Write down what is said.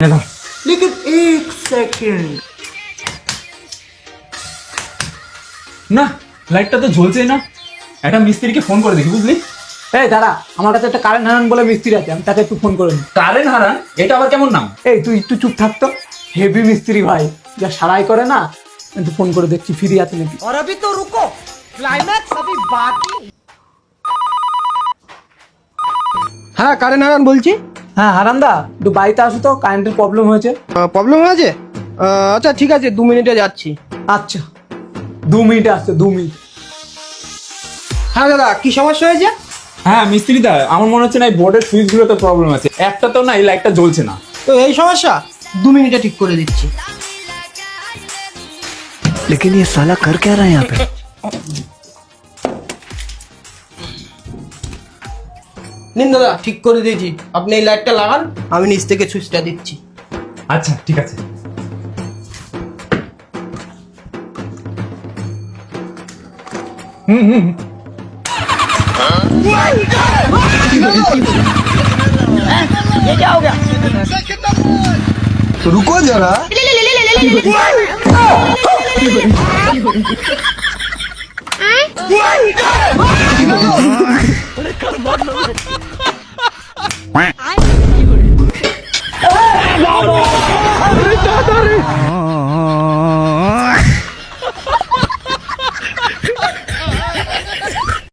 लेकिन एक सेकंड না লাইটটা তো জ্বলছে না একটা মিস্ত্রিকে ফোন করে দেখি বুঝলি এই দাঁড়া আমার কাছে একটা কারেন্ট হারান বলে মিস্ত্রি আছে আমি তাকে একটু ফোন করে নিই কারেন্ট হারান এটা আবার কেমন নাম এই তুই একটু চুপ থাকতো হেভি মিস্ত্রি ভাই যা সারাই করে না একটু ফোন করে দেখছি ফ্রি আছে নাকি और अभी तो रुको क्लाइमैक्स अभी बाकी হ্যাঁ কারেন্ট হারান বলছি হ্যাঁ হারান্দা একটু বাড়িতে আসো তো কারেন্টের প্রবলেম হয়েছে প্রবলেম হয়েছে আহ, আচ্ছা ঠিক আছে দু মিনিটে যাচ্ছি আচ্ছা দু মিনিটে আসছে দু মিনিট হ্যাঁ দাদা কি সমস্যা হয়েছে হ্যাঁ মিস্ত্রি দা আমার মনে হচ্ছে না এই বোর্ডের সুইচগুলোতে প্রবলেম আছে একটা তো না এই লাইটটা জ্বলছে না তো এই সমস্যা দু মিনিটে ঠিক করে দিচ্ছি लेकिन ये साला कर क्या रहा है यहाँ पे নিন দাদা ঠিক করে দিয়েছি। আপনি এই লাইটটা লাগান আমি নিচ থেকে সুইচটা দিচ্ছি। আচ্ছা ঠিক আছে।